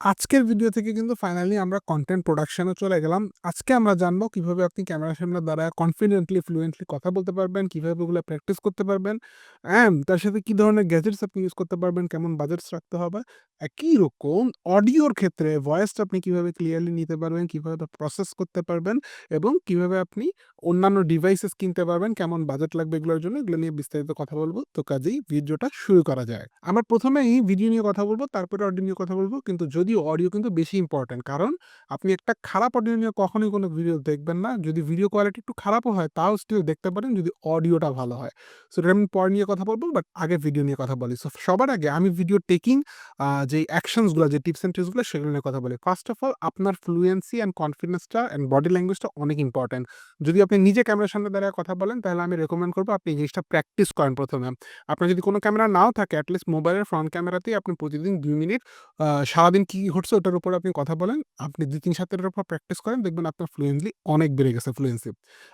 আজকের ভিডিও থেকে কিন্তু ফাইনালি আমরা কন্টেন্ট প্রোডাকশনে চলে গেলাম। আজকে আমরা জানব কীভাবে আপনি ক্যামেরার সামনে দ্বারা কনফিডেন্টলি, ফ্লুয়েন্টলি কথা বলতে পারবেন, কীভাবে ওগুলো প্র্যাকটিস করতে পারবেন অ্যান্ড তার সাথে কি ধরনের গ্যাজেটস আপনি ইউজ করতে পারবেন, কেমন বাজেটস রাখতে হবে। একই রকম অডিওর ক্ষেত্রে ভয়েসটা আপনি কীভাবে ক্লিয়ারলি নিতে পারবেন, কীভাবে প্রসেস করতে পারবেন এবং কীভাবে আপনি অন্যান্য ডিভাইসেস কিনতে পারবেন, কেমন বাজেট লাগবে এগুলোর জন্য, এগুলো নিয়ে বিস্তারিত কথা বলব। তো কাজেই ভিডিওটা শুরু করা যায়। আমরা ১ম এই ভিডিও নিয়ে কথা বলব, তারপরে অডিও নিয়ে কথা বলব। কিন্তু যদিও অডিও কিন্তু বেশি ইম্পোর্টেন্ট। কারণ আপনি একটা খারাপ অডিও নিয়ে কখনোই কোনো ভিডিও দেখবেন না। যদি ভিডিও কোয়ালিটি একটু খারাপও হয়, তাও স্টিল দেখতে পারেন যদি অডিওটা ভালো হয়। সো এটা আমি পরে নিয়ে কথা বলব, বাট আগে ভিডিও নিয়ে কথা বলি। সো সবার আগে আমি ভিডিও টেকিং যে অ্যাকশনসগুলো যে টিপস অ্যান্ড ট্রিকসগুলো সেগুলো নিয়ে কথা বলি। ফার্স্ট অফ অল আপনার ফ্লুয়েন্সি অ্যান্ড কনফিডেন্সটা অ্যান্ড বডি ল্যাঙ্গুয়েজটা অনেক ইম্পোর্টেন্ট। যদি আপনি নিজে ক্যামেরার সামনে দাঁড়ায় কথা বলেন, তাহলে আমি রেকমেন্ড করব আপনি জিনিসটা প্র্যাকটিস করেন প্রথমে আপনার যদি কোনো ক্যামেরা নাও থাকে, অ্যাটলিস্ট মোবাইলের ফ্রন্ট ক্যামেরাতেই আপনি প্রতিদিন দুই মিনিট সারাদিন কি, কি ঘটছে ওটার উপর আপনি কথা বলেন। আপনি ২-৩ ৭ উপর প্র্যাকটিস করেন, দেখবেন আপনার ফ্লুয়েন্টলি অনেক বেড়ে গেছে ফ্লুয়েন্সি।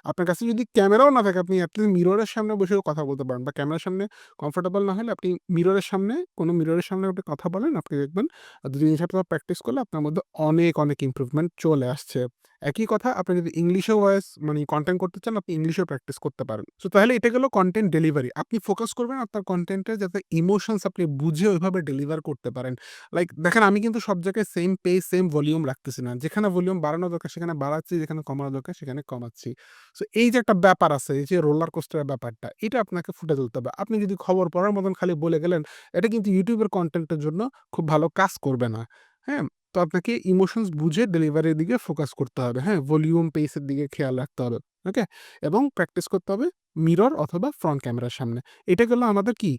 আপনার কাছে যদি ক্যামেরাও না থাকে, আপনি অ্যাটলিস্ট লিস্ট মিররের সামনে বসেও কথা বলতে পারেন বা ক্যামেরার সামনে কমফোর্টেবল না হলে আপনি মিররের সামনে, কোনো মিররের সামনে আপনি কথা বলেন, আপনি দেখবেন ২-৩ সপ্তাহ প্র্যাকটিস করলে আপনার মধ্যে অনেক, অনেক ইমপ্রুভমেন্ট চলে আসছে। একই কথা আপনি যদি ইংলিশে ভয়েস মানে কন্টেন্ট করতে চান, আপনি ইংলিশেও প্র্যাকটিস করতে পারেন। সো তাহলে এটা গেল কন্টেন্ট ডেলিভারি। আপনি ফোকাস করবেন আপনার কনটেন্টে যাতে ইমোশনস আপনি বুঝে ওইভাবে ডেলিভার করতে পারেন। লাইক দেখেন আমি কিন্তু সব জায়গায় সেম পে সেম ভলিউম রাখতেছি না। যেখানে ভলিউম বাড়ানো দরকার সেখানে বাড়াচ্ছি, যেখানে কমানো দরকার সেখানে কমাচ্ছি। সো এই যে একটা ব্যাপার আছে, এই যে রোলার কোস্টারের ব্যাপারটা, এটা আপনাকে ফুটে তুলতে হবে। আপনি যদি খবর পড়ার মতন খালি বলে গেলেন, এটা কিন্তু ইউটিউবের কন্টেন্টের জন্য খুব ভালো কাজ করবে না। হ্যাঁ? তো আপনাকে ইমোশনস বুঝে ডেলিভারির দিকে ফোকাস করতে হবে। হ্যাঁ? ভলিউম, পেসের দিকে খেয়াল রাখতে হবে। ওকে? এবং প্র্যাকটিস করতে হবে মিরর অথবা ফ্রন্ট ক্যামেরার সামনে। এটা গেল আমাদের কি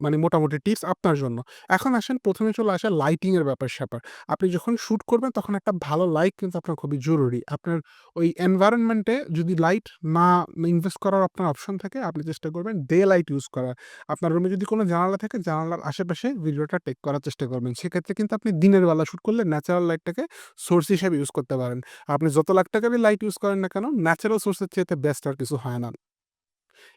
মানে মোটামুটি টিপস আপনার জন্য। এখন আসেন প্রথমে চলে আসে লাইটিংয়ের ব্যাপার-স্যাপার। আপনি যখন শ্যুট করবেন তখন একটা ভালো লাইট কিন্তু আপনার খুবই জরুরি। আপনার ওই এনভায়রনমেন্টে যদি লাইট না ইনভেস্ট করার আপনার অপশন থাকে, আপনি চেষ্টা করবেন ডে লাইট ইউজ করার। আপনার রুমে যদি কোনো জানালা থাকে, জানালার আশেপাশে ভিডিওটা টেক করার চেষ্টা করবেন। সেক্ষেত্রে কিন্তু আপনি দিনের বেলা শ্যুট করলে ন্যাচারাল লাইটটাকে সোর্স হিসেবে ইউজ করতে পারেন। আপনি যত লাখ টাকারই লাইট ইউজ করেন না কেন, ন্যাচারাল সোর্স এর চাইতে বেস্ট আর কিছু হয় না।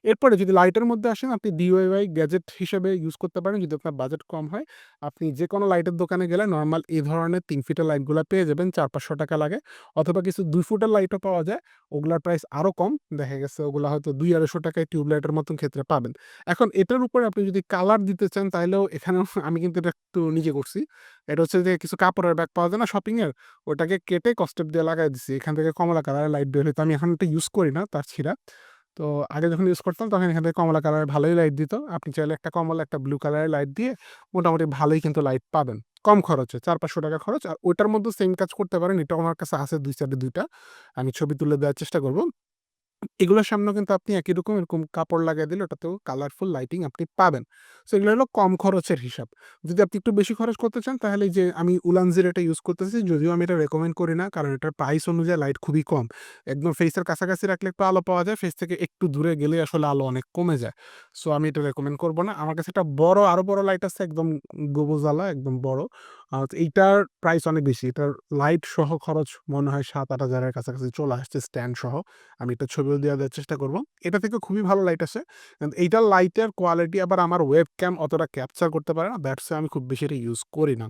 এরপরে যদি লাইটের মধ্যে আসেন, আপনি DIY গ্যাজেট হিসেবে ইউজ করতে পারেন যদি আপনার বাজেট কম হয়। আপনি যেকোনো লাইটের দোকানে গেলে নরমাল এই ধরনের তিন ফিটের লাইটগুলা পেয়ে যাবেন। ৳৪-৫০০ লাগে অথবা কিছু দুই ফুটের লাইটও পাওয়া যায়। ওগুলার প্রাইস আরও কম। দেখা গেছে ওগুলা হয়তো দুই আড়াইশো টাকায় টিউব লাইটের মতন ক্ষেত্রে পাবেন। এখন এটার উপরে আপনি যদি কালার দিতে চান, তাহলেও এখানেও আমি কিন্তু এটা একটু নিজে করছি। এটা হচ্ছে যে কিছু কাপড়ের ব্যাগ পাওয়া যায় না শপিংয়ের ওটাকে কেটে কস্টেপ দিয়ে লাগায় দিছি। এখান থেকে কমলা কালারের লাইট বের হইতো। আমি এখন এটা ইউজ করি না, তার ছিঁড়া। তো আগে যখন ইউজ করতাম তখন এখান থেকে কমলা কালারের ভালোই লাইট দিত। আপনি চাইলে একটা কমলা, একটা ব্লু কালারের লাইট দিয়ে মোটামুটি ভালোই কিন্তু লাইট পাবেন। কম খরচে ৳৪-৫০০ খরচ। আর ওইটার মধ্যে সেম কাজ করতে পারেন। এটাও আমার কাছে আছে দুই চারটে দুইটা আমি ছবি তুলে দেওয়ার চেষ্টা করব। এগুলোর সামনেও কিন্তু আপনি একই রকম এরকম কাপড় লাগায় দিলে ওটাতেও কালারফুল লাইটিং আপনি পাবেন। সো এগুলো হলো কম খরচের হিসাব। যদি আপনি একটু বেশি খরচ করতে চান, তাহলে যে আমি উলানজির এটা ইউজ করতেছি। যদিও আমি এটা রেকমেন্ড করি না। কারণ এটার প্রাইস অনুযায়ী লাইট খুবই কম। একদম ফেসের কাছাকাছি রাখলে একটু আলো পাওয়া যায়। ফেস থেকে একটু দূরে গেলে আসলে আলো অনেক কমে যায়। সো আমি এটা রেকমেন্ড করব না। আমার কাছে একটা বড় আরও বড় লাইট আছে একদম গবুজালা একদম বড়। আ এইটার প্রাইস অনেক বেশি। এটার লাইট সহ খরচ মনে হয় ৳৭-৮০০০ এর কাছাকাছি চলে আসছে স্ট্যান্ড সহ। আমি এটার ছবিও দিয়ে দেওয়ার চেষ্টা করব। এটা থেকে খুবই ভালো লাইট। কিন্তু এইটার লাইটের কোয়ালিটি আবার আমার ওয়েব ক্যাম অতটা ক্যাপচার করতে পারে না। ওয়াই আমি খুব বেশি এটা ইউজ করি না।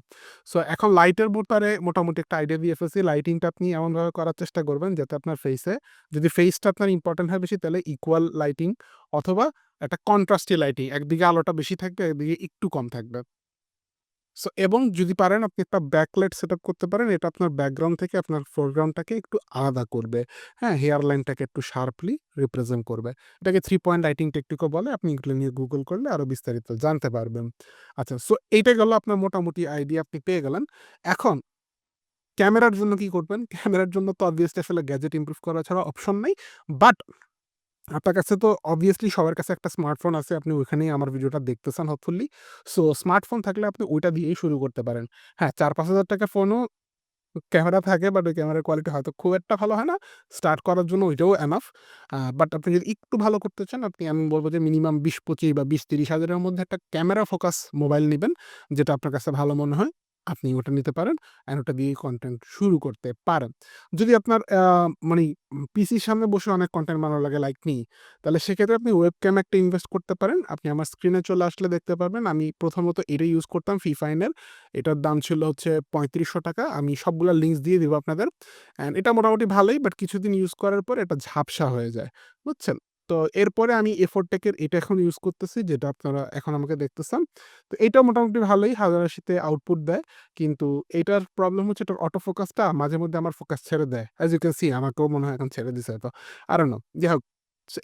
সো এখন লাইটের ব্যাপারে মোটামুটি একটা আইডিয়া দিয়ে ফেলছি। লাইটিংটা আপনি এমনভাবে করার চেষ্টা করবেন যাতে আপনার ফেসে যদি ফেসটা আপনার ইম্পোর্টেন্ট হয় বেশি তাহলে ইকুয়াল লাইটিং অথবা একটা কন্ট্রাস্টি লাইটিং। একদিকে আলোটা বেশি থাকবে, একদিকে একটু কম থাকবে। সো এবং যদি পারেন আপনি একটা ব্যাকলাইট সেটআপ করতে পারেন। এটা আপনার ব্যাকগ্রাউন্ড থেকে আপনার ফোরগ্রাউন্ডটাকে একটু আলাদা করবে। হ্যাঁ? হেয়ার লাইনটাকে একটু শার্পলি রিপ্রেজেন্ট করবে। এটাকে থ্রি পয়েন্ট লাইটিং টেকনিকও বলে। আপনি এগুলো নিয়ে গুগল করলে আরও বিস্তারিত জানতে পারবেন। আচ্ছা সো এইটা গেল আপনার মোটামুটি আইডিয়া আপনি পেয়ে গেলেন। এখন ক্যামেরার জন্য কি করবেন? ক্যামেরার জন্য তো অবভিয়াসলি আসলে গ্যাজেট ইমপ্রুভ করা ছাড়া অপশন নাই। বাট আপনার কাছে তো অবভিয়াসলি সবার কাছে একটা স্মার্টফোন আছে। আপনি ওইখানেই আমার ভিডিওটা দেখতেছেন হোপফুলি। সো স্মার্টফোন থাকলে আপনি ওইটা দিয়েই শুরু করতে পারেন। হ্যাঁ, ৳৪-৫০০০ ফোনও ক্যামেরা থাকে বাট ওই ক্যামেরার কোয়ালিটি হয়তো খুব একটা ভালো হয় না। স্টার্ট করার জন্য ওইটাও এনাফ। বাট আপনি যদি একটু ভালো করতে চান, আপনি আমি বলব যে মিনিমাম ২০-২৫ বা ২০-৩০ হাজারের মধ্যে একটা ক্যামেরা ফোকাস মোবাইল নেবেন যেটা আপনার কাছে ভালো মনে হয়। আপনি ওটা নিতে পারেন অ্যান্ড ওটা দিয়েই কন্টেন্ট শুরু করতে পারেন। যদি আপনার মানে পিসির সামনে বসে অনেক কন্টেন্ট বানানো লাগে লাইক মি, তাহলে সেক্ষেত্রে আপনি ওয়েবক্যাম একটা ইনভেস্ট করতে পারেন। আপনি আমার স্ক্রিনে চলে আসলে দেখতে পারবেন। আমি প্রথমত এটা ইউজ করতাম ফিফাইনের। এটার দাম ছিল হচ্ছে ৳৩৫০০ আমি সবগুলা লিঙ্কস দিয়ে দিব আপনাদের। অ্যান্ড এটা মোটামুটি ভালোই বাট কিছুদিন ইউজ করার পর এটা ঝাপসা হয়ে যায়। বুঝছেন? তো এরপরে আমি এফোরটেকের এটা এখন ইউজ করতেছি, যেটা আপনারা এখন আমাকে দেখতেছেন। তো এটা মোটামুটি ভালোই, হাজার আশিতে আউটপুট দেয়। কিন্তু এটার প্রবলেম হচ্ছে এটার অটো ফোকাসটা মাঝে মধ্যে আমার ফোকাস ছেড়ে দেয়। অ্যাজ ইউ ক্যান সি আমাকেও মনে হয় এখন ছেড়ে দিছে তো আর নো যাই হোক।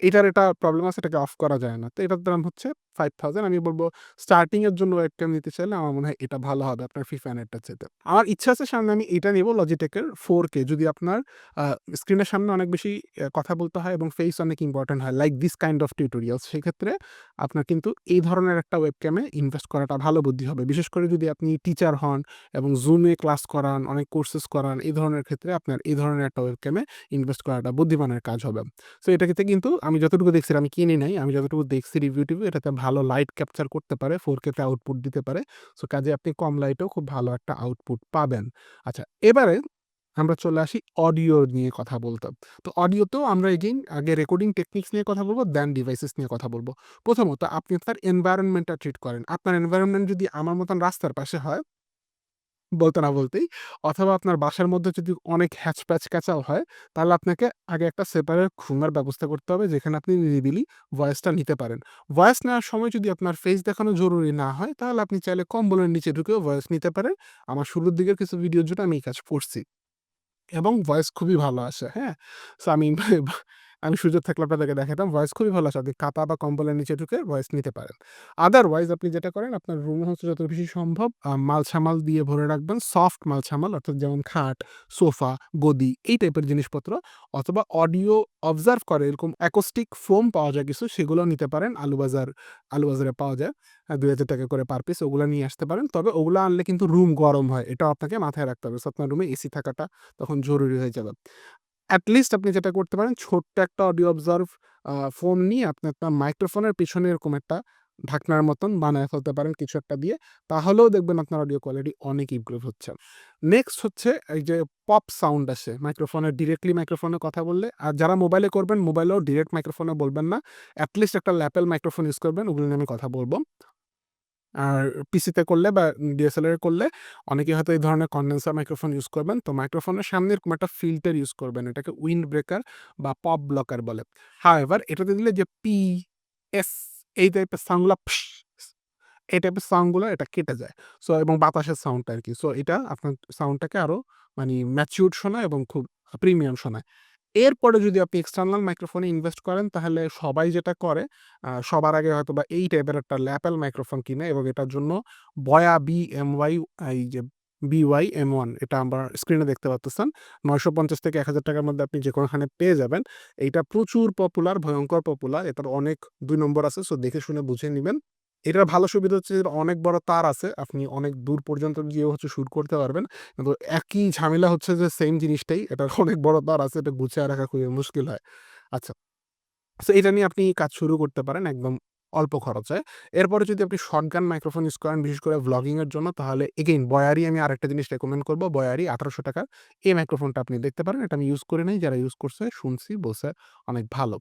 এটার এটা প্রবলেম আছে, এটাকে অফ করা যায় না। তো এটার দাম হচ্ছে 5000 আমি বলব স্টার্টিং এর জন্য ওয়েবক্যাম নিতে চাইলে আমার মনে হয় এটা ভালো হবে আপনার ফিফাইনেরটার চাইতে। আমার ইচ্ছা আছে সামনে আমি এটা নিবো লজিটেকের 4K যদি আপনার স্ক্রিনের সামনে অনেক বেশি কথা বলতে হয় এবং ফেস অনেক ইম্পোর্টেন্ট হয় like this kind of tutorials সেক্ষেত্রে আপনার কিন্তু এই ধরনের একটা ওয়েবক্যামে ইনভেস্ট করাটা ভালো বুদ্ধি হবে। বিশেষ করে যদি আপনি টিচার হন এবং এ ক্লাস করান, অনেক কোর্সেস করান এই ধরনের ক্ষেত্রে আপনার এই ধরনের একটা ওয়েবক্যামে ইনভেস্ট করাটা বুদ্ধিমানের কাজ হবে। সো এটাতে কিন্তু আমি যতটুকু দেখছি আমি কিনি নাই। আমি যতটুকু দেখছি রিভিউ-টিভিউ এটাতে ভালো লাইট ক্যাপচার করতে পারে, ফোর কেতে আউটপুট দিতে পারে। সো কাজে আপনি কম লাইটেও খুব ভালো একটা আউটপুট পাবেন। আচ্ছা এবারে আমরা চলে আসি অডিও নিয়ে কথা বলতে। তো অডিওতেও আমরা এগেইন আগে রেকর্ডিং টেকনিক্স নিয়ে কথা বলব দেন ডিভাইসেস নিয়ে কথা বলব প্রথমত আপনি আপনার এনভায়রনমেন্টটা ট্রিট করেন। আপনার এনভায়রনমেন্ট যদি আমার মতন রাস্তার পাশে হয় বলতে না বলতেই অথবা আপনার বাসার মধ্যে যদি অনেক হ্যাঁচ-প্যাচ ক্যাচাল হয়, তাহলে আপনাকে আগে একটা সেপারেট রুমের ব্যবস্থা করতে হবে যেখানে আপনি নিরিবিলি ভয়েসটা নিতে পারেন। ভয়েস নেওয়ার সময় যদি আপনার ফেস দেখানো জরুরি না হয়, তাহলে আপনি চাইলে কম্বলের নিচে ঢুকেও ভয়েস নিতে পারেন। আমার শুরুর দিকের কিছু ভিডিওর জন্য আমি এই কাজ করছি। এবং ভয়েস খুবই ভালো আসে, হ্যাঁ? সো আমি আমি সুযোগ থাকলে আপনাদেরকে দেখাতাম। ভয়েস খুবই ভালো আসে। আপনি কাঁথা বা কম্বলের নিচে ঢুকে ভয়েস নিতে পারেন। আদারওয়াইজ আপনি যেটা করেন আপনার রুমে হচ্ছে যত বেশি সম্ভব মালসামাল দিয়ে ভরে রাখবেন। সফট মালসামাল অর্থাৎ যেমন খাট, সোফা, গদি এই টাইপের জিনিসপত্র অথবা অডিও অবজার্ভ করে এরকম অ্যাকোস্টিক ফোম পাওয়া যায় কিছু সেগুলোও নিতে পারেন। আলুবাজার আলুবাজারে পাওয়া যায়। দুই হাজার টাকা করে পার পিস ওগুলো নিয়ে আসতে পারেন। তবে ওগুলো আনলে কিন্তু রুম গরম হয়। এটাও আপনাকে মাথায় রাখতে হবে। আপনার রুমে এসি থাকাটা তখন জরুরি হয়ে যাবে। এট লিস্ট আপনি যেটা করতে পারেন, ছোট্ট একটা অডিও অবজার্ভ ফোন নিয়ে আপনি আপনার মাইক্রোফোনের পিছনে এরকম একটা ঢাকনার মতন বানায় ফেলতে পারেন কিছু একটা দিয়ে। তাহলেও দেখবেন আপনার অডিও কোয়ালিটি অনেক ইমপ্রুভ হচ্ছে। নেক্সট হচ্ছে এই যে পপ সাউন্ড আসে মাইক্রোফোনের ডিরেক্টলি মাইক্রোফোনে কথা বললে। আর যারা মোবাইলে করবেন মোবাইলেও ডিরেক্ট মাইক্রোফোনে বলবেন না। এট লিস্ট একটা ল্যাপেল মাইক্রোফোন ইউজ করবেন। ওগুলো নিয়ে আমি কথা বলব। আর পিসিতে করলে বা ডিএসএলআর করলে অনেকে হয়তো এই ধরনের কনডেন্সার মাইক্রোফোন ইউজ করবেন। তো মাইক্রোফোনের সামনে এরকম একটা ফিল্টার ইউজ করবেন। এটাকে উইন্ড ব্রেকার বা পপ ব্লকার বলে। হাউএভার এটাতে দিলে যে পি, এস এই টাইপের সাউন্ডগুলা এই টাইপের সাউন্ডগুলো এটা কেটে যায়। সো এবং বাতাসের সাউন্ডটা আর কি সো এটা আপনার সাউন্ডটাকে আরও মানে ম্যাচিউর শোনায় এবং খুব প্রিমিয়াম শোনায়। এরপরে যদি আপনি এক্সটার্নাল মাইক্রোফোনে ইনভেস্ট করেন তাহলে সবাই যেটা করে সবার আগে হয়তো বা এই টাইপের একটা ল্যাপেল মাইক্রোফোন কিনে এবং এটার জন্য বয়া BMY এই যে বিওয়াই এম ওয়ান এটা আমার স্ক্রিনে দেখতে পারতেছেন। ৳৯৫০-১,০০০ র মধ্যে আপনি যেকোনোখানে পেয়ে যাবেন। এইটা প্রচুর পপুলার, ভয়ঙ্কর পপুলার। এটার অনেক দুই নম্বর আছে। সো দেখে শুনে বুঝে নিবেন। এটার ভালো সুবিধা হচ্ছে অনেক বড় তার আছে। আপনি অনেক দূর পর্যন্ত গিয়েও হচ্ছে শুট করতে পারবেন। কিন্তু একই ঝামেলা হচ্ছে যে সেম জিনিসটাই। এটার অনেক বড় তার আছে। এটা গুছিয়ে রাখা খুবই মুশকিল হয়। আচ্ছা। সো এটা নিয়ে আপনি কাজ শুরু করতে পারেন একদম অল্প খরচে। এরপরে যদি আপনি শটগান মাইক্রোফোন ইউজ করেন, বিশেষ করে ভ্লগিং এর জন্য, তাহলে এগেইন বয়ারি আমি আরেকটা জিনিস রেকমেন্ড করব। বয়ারই ৳১৮০০ এই মাইক্রোফোনটা আপনি দেখতে পারেন। এটা আমি ইউজ করি নাই। যারা ইউজ করছে, শুনছি, বলছে অনেক ভালো।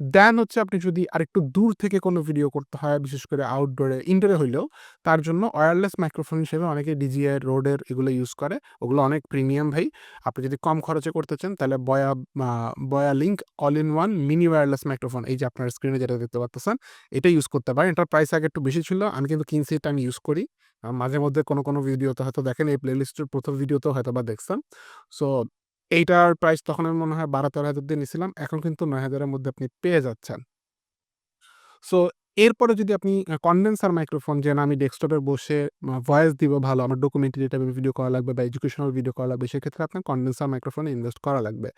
দেন হচ্ছে আপনি যদি আরেকটু দূর থেকে কোনো ভিডিও করতে হয় বিশেষ করে আউটডোরে, ইনডোরে হইলেও তার জন্য ওয়্যারলেস মাইক্রোফোন হিসেবে অনেকে DJI, রোডের এগুলো ইউজ করে। ওগুলো অনেক প্রিমিয়াম ভাই। আপনি যদি কম খরচে করতে চান তাহলে Boya Boya link all in one mini wireless microphone এই যে আপনার স্ক্রিনে যেটা দেখতে পারতেছেন এটা ইউজ করতে পারেন। এটার প্রাইস আগে একটু বেশি ছিল। আমি কিন্তু কিনছি এটা আমি ইউজ করি। মাঝে মধ্যে কোনো, কোনো ভিডিওতে হয়তো দেখেন এই প্লেলিস্টের ১ম হয়তো বা দেখছেন। সো এইটার প্রাইস তখন আমি মনে হয় ১২-১৩,০০০ দিয়ে নিছিলাম। এখন কিন্তু নয় হাজারের মধ্যে আপনি পেয়ে যাচ্ছেন। সো এরপরে যদি আপনি কনডেন্সার মাইক্রোফোন যে না আমি ডেস্কটপে বসে ভয়েস দিব ভালো, আমার ডকুমেন্টারি টাইপের ভিডিও করা লাগবে বা এডুকেশনাল ভিডিও করা লাগবে সেক্ষেত্রে আপনার কনডেন্সার মাইক্রোফোনে ইনভেস্ট করা লাগবে।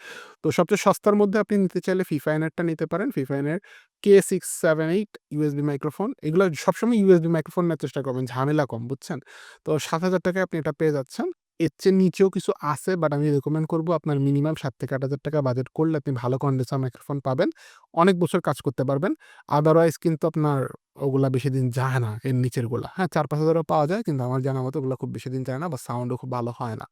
তো সবচেয়ে সস্তার মধ্যে আপনি নিতে চাইলে ফিফাইনেরটা নিতে পারেন। ফিফাইনের K678 ইউএসবি মাইক্রোফোন। এগুলো সবসময় ইউএসবি মাইক্রোফোন নেওয়ার চেষ্টা করবেন। ঝামেলা কম বুঝছেন? তো সাত হাজার টাকায় আপনি এটা পেয়ে যাচ্ছেন। এর চেয়ে নিচেও কিছু আছে বাট আমি রেকমেন্ড করব আপনার মিনিমাম সাত থেকে আট হাজার টাকা বাজেট করলে আপনি ভালো কন্ডিশন মাইক্রোফোন পাবেন। অনেক বছর কাজ করতে পারবেন। আদারওয়াইজ কিন্তু আপনার ওগুলা বেশি দিন যায় না, এর নিচেরগুলো। হ্যাঁ চার পাঁচ হাজারও পাওয়া যায়, কিন্তু আমার জানা মতো ওগুলো খুব বেশি দিন যায় না বা সাউন্ডও খুব ভালো হয় না।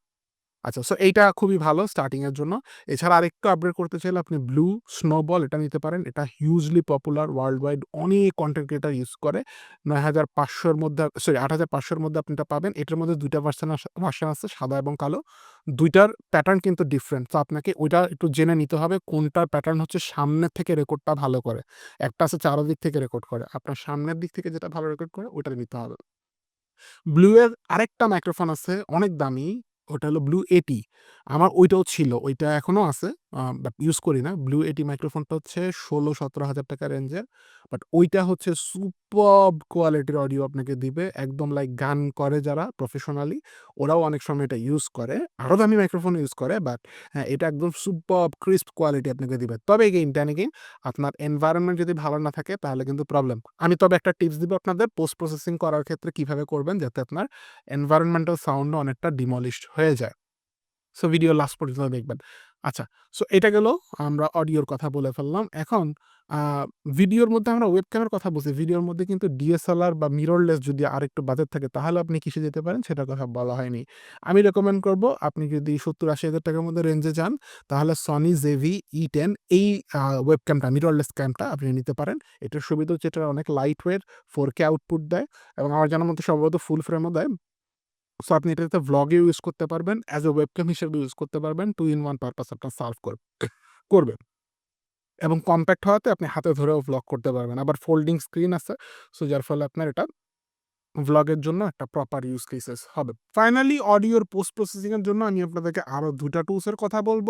আচ্ছা সো এইটা খুবই ভালো স্টার্টিং এর জন্য। এছাড়া আরেকটু আপডেট করতে চাইলে আপনি ব্লু স্নোবল এটা নিতে পারেন। এটা হিউজলি পপুলার ওয়ার্ল্ড ওয়াইড অনেক কন্টেন্ট ক্রিয়েটার ইউজ করে। নয় হাজার পাঁচশোর মধ্যে সরি আট হাজার পাঁচশোর মধ্যে আপনি এটা পাবেন। এটার মধ্যে দুইটা ভার্সন ভার্সন আছে, সাদা এবং কালো। দুইটার প্যাটার্ন কিন্তু ডিফারেন্ট তো আপনাকে ওইটা একটু জেনে নিতে হবে, কোনটার প্যাটার্ন হচ্ছে সামনের থেকে রেকর্ডটা ভালো করে। একটা আছে চারোদিক থেকে রেকর্ড করে। আপনার সামনের দিক থেকে যেটা ভালো রেকর্ড করে ওটা নিতে হবে। ব্লু এর আরেকটা মাইক্রোফোন আছে, অনেক দামি। ওটা হলো ব্লু এটি আমার ওইটাও ছিল ওইটা এখনও আছে। ইউজ করি না। ব্লু এটি মাইক্রোফোনটা হচ্ছে ষোলো সতেরো হাজার টাকা রেঞ্জের বাট ওইটা হচ্ছে সুপার কোয়ালিটির অডিও আপনাকে দিবে। একদম লাইক গান করে যারা প্রফেশনালি ওরাও অনেক সময় এটা ইউজ করে। আরও দামি মাইক্রোফোন ইউজ করে বাট হ্যাঁ এটা একদম সুপার ক্রিস্প কোয়ালিটি আপনাকে দিবে। তবে এগেইন টেন এগেইন আপনার এনভায়রনমেন্ট যদি ভালো না থাকে, তাহলে কিন্তু প্রবলেম আমি তবে একটা টিপস দিব আপনাদের পোস্ট প্রসেসিং করার ক্ষেত্রে কীভাবে করবেন যাতে আপনার এনভায়রনমেন্টাল সাউন্ড অনেকটা ডিমলিশড হয়ে যায়। সো ভিডিও লাস্ট পর্যন্ত দেখবেন। আচ্ছা সো এটা গেল, আমরা অডিওর কথা বলে ফেললাম। এখন ভিডিওর মধ্যে আমরা ওয়েব ক্যামেরার কথা বলছি। ভিডিওর মধ্যে কিন্তু ডিএসএলআর বা মিররলেস যদি আরেকটু বাজেট থাকে, তাহলে আপনি কিসে যেতে পারেন? সেটার কথা বলা হয়নি। আমি রেকমেন্ড করব, আপনি যদি সত্তর আশি হাজার টাকার মধ্যে রেঞ্জে যান, তাহলে সনি জেভি ই টেন এই ওয়েব ক্যামটা মিররলেস ক্যামটা আপনি নিতে পারেন। এটার সুবিধা হচ্ছে, এটা অনেক light weight four K output দেয় এবং আমার জানার মধ্যে সম্ভবত ফুল ফ্রেমও দেয়। সো আপনি এটাতে ভ্লগে ইউজ করতে পারবেন অ্যাজ এ ওয়েবক্যাম হিসেবে ইউজ করতে পারবেন টু ইন ওয়ান পারপাস আপনার সার্ভ করবে। করবেন এবং কম্প্যাক্ট হওয়াতে আপনি হাতে ধরেও ভ্লগ করতে পারবেন। আবার ফোল্ডিং স্ক্রিন আছে সো যার ফলে আপনার এটা ভ্লগের জন্য একটা প্রপার ইউজ কেসেস হবে। ফাইনালি অডিওর পোস্ট প্রসেসিংয়ের জন্য আমি আপনাদেরকে আরও দুটা টুলসের কথা বলব।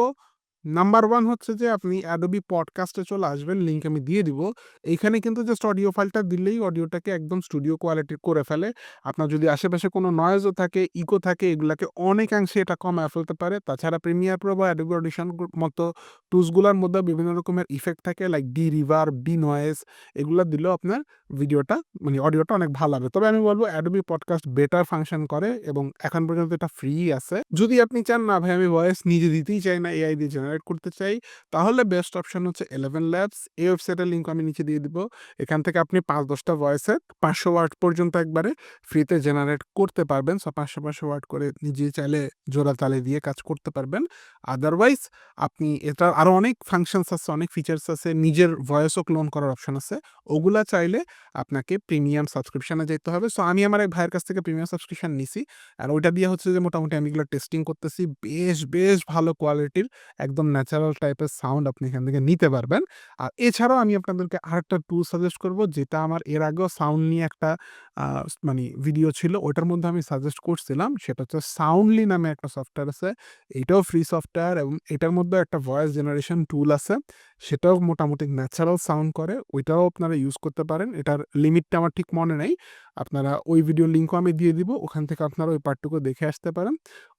নাম্বার ওয়ান হচ্ছে যে, আপনি অ্যাডোবি পডকাস্টে চলে আসবেন লিঙ্ক আমি দিয়ে দিব। এইখানে কিন্তু জাস্ট অডিও ফাইলটা দিলেই অডিওটাকে একদম স্টুডিও কোয়ালিটির করে ফেলে। আপনার যদি আশেপাশে কোনো নয়েজও থাকে ইকো থাকে, এগুলাকে অনেকাংশে এটা কমায় ফেলতে পারে। তাছাড়া প্রিমিয়ার প্রো বা অ্যাডোবি অডিশন মতো টুলসগুলোর মধ্যে বিভিন্ন রকমের ইফেক্ট থাকে like de reverb de noise এগুলো দিলেও আপনার ভিডিওটা মানে অডিওটা অনেক ভালো হবে। তবে আমি বলব অ্যাডোবি পডকাস্ট বেটার ফাংশন করে এবং এখন পর্যন্ত এটা ফ্রি আছে। যদি আপনি চান, না ভাই, আমি ভয়েস নিজে দিতেই চাই না এআই দিয়ে জেনারেট করতে চাই, তাহলে বেস্ট অপশন হচ্ছে এলেভেন ল্যাবস এই ওয়েবসাইটের লিঙ্ক আমি নিচে দিয়ে দিব। এখান থেকে আপনি পাঁচ দশটা ভয়েসের পাঁচশো ওয়ার্ড পর্যন্ত একবারে ফ্রিতে জেনারেট করতে পারবেন। সো পাঁচশো পাঁচশো ওয়ার্ড করে নিজে চাইলে জোড়া তালে দিয়ে কাজ করতে পারবেন। আদারওয়াইজ আপনি এটার আরও অনেক ফাংশনস আছে, অনেক ফিচার্স আছে, নিজের ভয়েসও ক্লোন করার অপশন আছে। ওগুলা চাইলে আপনাকে প্রিমিয়াম সাবস্ক্রিপশানে যেতে হবে। সো আমি আমার এক ভাইয়ের কাছ থেকে প্রিমিয়াম সাবস্ক্রিপশন নিছি। আর ওইটা দিয়ে হচ্ছে যে মোটামুটি আমি এগুলো টেস্টিং করতেছি। বেশ বেশ ভালো কোয়ালিটির একদম ন্যাচারাল টাইপের সাউন্ড আপনি এখান থেকে নিতে পারবেন। আর এছাড়াও আমি আপনাদেরকে আরেকটা টুল সাজেস্ট করব, যেটা আমার এর আগেও সাউন্ড নিয়ে একটা মানে ভিডিও ছিল ওটার মধ্যে আমি সাজেস্ট করছিলাম। সেটা হচ্ছে সাউন্ডলি নামে একটা সফটওয়্যার আছে, এটাও ফ্রি সফটওয়্যার এবং এটার মধ্যে একটা ভয়েস জেনারেশন টুল আছে। সেটাও মোটামুটি ন্যাচারাল সাউন্ড করে, ওইটাও আপনারা ইউজ করতে পারেন। এটার লিমিটটা আমার ঠিক মনে নেই। আপনারা ওই ভিডিও লিঙ্কও আমি দিয়ে দিব, ওখান থেকে আপনারা ওই পার্টটুকু দেখে আসতে পারেন।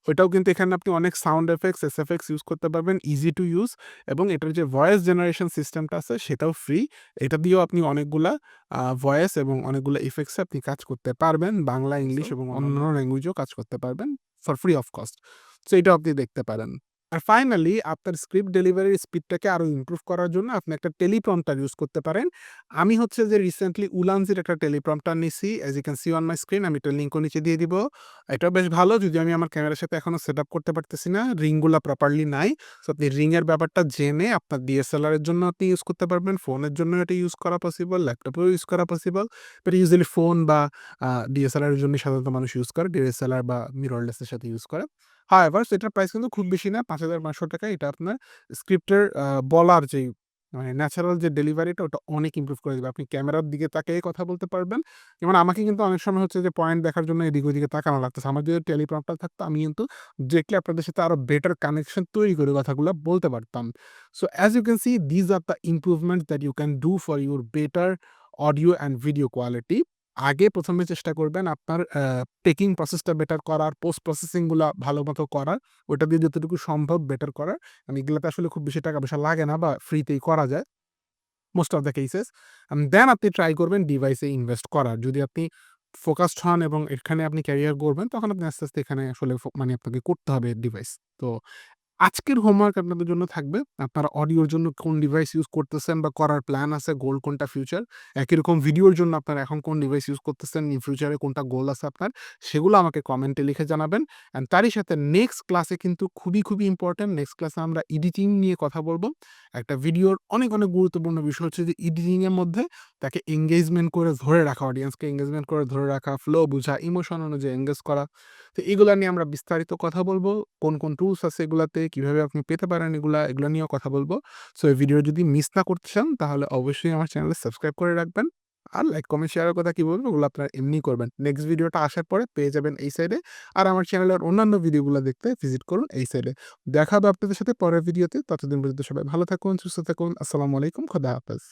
ওইটাও কিন্তু এখানে আপনি অনেক sound effects S effects use করতে পারবেন ইজি টু ইউজ এবং এটার যে ভয়েস জেনারেশন সিস্টেমটা আছে সেটাও ফ্রি এটা দিয়েও আপনি অনেকগুলা ভয়েস এবং অনেকগুলো ইফেক্টসে আপনি কাজ করতে পারবেন। বাংলা ইংলিশ এবং অন্যান্য ল্যাঙ্গুয়েজেও কাজ করতে পারবেন for free of cost so এটাও আপনি দেখতে পারেন। আর ফাইনালি আপনার স্ক্রিপ্ট ডেলিভারির স্পিডটাকে আরও ইমপ্রুভ করার জন্য আপনি একটা টেলিপ্রম্পটার ইউজ করতে পারেন। আমি হচ্ছে যে রিসেন্টলি উলানজির একটা টেলিপ্রম্পটার নিছি। As you can see on my screen আমি এটা লিঙ্কও নিচে দিয়ে দিব। এটাও বেশ ভালো, যদি আমি আমার ক্যামেরার সাথে এখনও সেট আপ করতে পারতেছি না রিংগুলো প্রপারলি নাই। সো আপনি রিংয়ের ব্যাপারটা জেনে আপনার ডিএসএলআর এর জন্য আপনি ইউজ করতে পারবেন ফোনের জন্য এটা ইউজ করা পসিবল ল্যাপটপেও ইউজ করা পসিবল বাট ইউজুয়ালি ফোন বা ডিএসএলআর এর জন্য সাধারণত মানুষ ইউজ করে ডিএসএলআর বা মিররলেসের সাথে ইউজ করে। হাওয়েভার এটার প্রাইস কিন্তু খুব বেশি না, পাঁচ হাজার পাঁচশো টাকা এটা আপনার স্ক্রিপ্টের বলার যেই মানে ন্যাচারাল যে ডেলিভারিটা ওটা অনেক ইমপ্রুভ করে দেবে। আপনি ক্যামেরার দিকে তাকিয়ে কথা বলতে পারবেন। যেমন আমাকে কিন্তু অনেক সময় হচ্ছে যে পয়েন্ট দেখার জন্য এদিক ওদিকে তাকানো লাগতেছে। আমার যদি টেলিপ্রম্পটার থাকতো, আমি কিন্তু ডিরেক্টলি আপনাদের সাথে আরও বেটার কানেকশন তৈরি করে কথাগুলো বলতে পারতাম। So as you can see these are the improvement that you can do for your better audio and video quality আগে প্রথমে চেষ্টা করবেন আপনার পেকিং প্রসেসটা বেটার করার পোস্ট প্রসেসিংগুলো ভালো মতো করার ওটা দিয়ে যতটুকু সম্ভব বেটার করার। কারণ এগুলোতে আসলে খুব বেশি টাকা পয়সা লাগে না বা ফ্রিতেই করা যায় most of the cases then আপনি ট্রাই করবেন ডিভাইসে ইনভেস্ট করার। যদি আপনি ফোকাসড হন এবং এখানে আপনি ক্যারিয়ার করবেন তখন আপনি আস্তে, আস্তে এখানে আসলে মানে আপনাকে করতে হবে ডিভাইস। তো আজকের হোমওয়ার্ক আপনাদের জন্য থাকবে। আপনারা অডিওর জন্য কোন ডিভাইস ইউজ করতেছেন বা করার প্ল্যান আছে, গোল কোনটা ফিউচার। একই রকম ভিডিওর জন্য আপনারা এখন কোন ডিভাইস ইউজ করতেছেন, ইন ফিউচারে কোনটা গোল আছে আপনার, সেগুলো আমাকে কমেন্টে লিখে জানাবেন। অ্যান্ড তারই সাথে নেক্সট ক্লাসে কিন্তু খুবই, খুবই ইম্পোর্টেন্ট নেক্সট ক্লাসে আমরা এডিটিং নিয়ে কথা বলব একটা ভিডিওর অনেক, অনেক গুরুত্বপূর্ণ বিষয় হচ্ছে যে এডিটিংয়ের মধ্যে তাকে এঙ্গেজমেন্ট করে ধরে রাখা, অডিয়েন্সকে এঙ্গেজমেন্ট করে ধরে রাখা, ফ্লো বোঝা ইমোশন অনুযায়ী এঙ্গেজ করা। তো এগুলা নিয়ে আমরা বিস্তারিত কথা বলব কোন, কোন টুলস আছে এগুলাতে, কীভাবে আপনি পেতে পারেন এগুলা, এগুলা নিয়েও কথা বলব। সো এই ভিডিও যদি মিস না করতে চান তাহলে অবশ্যই আমার চ্যানেলে সাবস্ক্রাইব করে রাখবেন। আর লাইক, কমেন্ট, শেয়ারের কথা কি বলব ওগুলো আপনারা এমনিই করবেন। নেক্সট ভিডিওটা আসার পরে পেয়ে যাবেন এই সাইডে। আর আমার চ্যানেলের অন্যান্য ভিডিওগুলো দেখতে ভিজিট করুন এই সাইডে। দেখা হবে আপনাদের সাথে পরের ভিডিওতে। ততদিন পর্যন্ত সবাই ভালো থাকুন, সুস্থ থাকুন। আসসালামু আলাইকুম। খোদা হাফেজ।